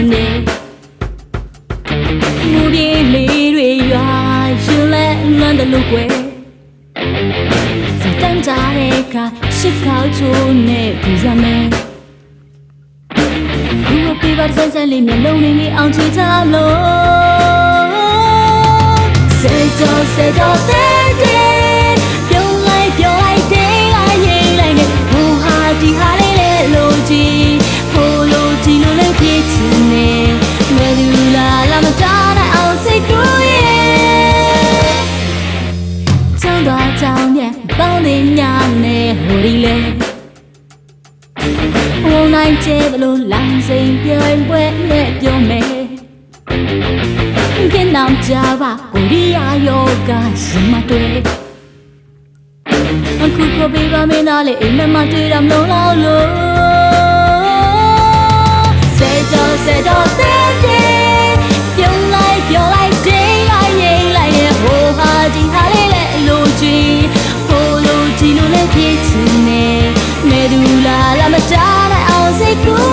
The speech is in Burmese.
င်နေမူဒီလေးတွေရွာရှင်လဲလွမ်းတယ်လို့ကွယ်စတန်ကြတဲ့အခါရှစ်ခေါက်ချိုးနဲ့ပြရမယ်ခုမပြပါစစလေးမျက်လုံးလေးလေးအောင်ချချလို့စေကြောစေကြောတဲ့တဲ့ ပြန်ပေါင်းတင်ညာနဲ့ဟိုဒီလေဘုံနိုင်ချဲဘလို့လမ်းစိမ်ပြိုင်ပွဲနဲ့ပြုံးမယ်ကင်းနောင်ကြပါကိုရီးယားယောဂရှင်မတွေ့အခုကိုပေးပါမင်းသားလေးအိမ်မက်မတွေ့တာမလို့လောက်လို့ နေမေဒူလာလာမကြားနိုင်အောင်စိတ်ကူ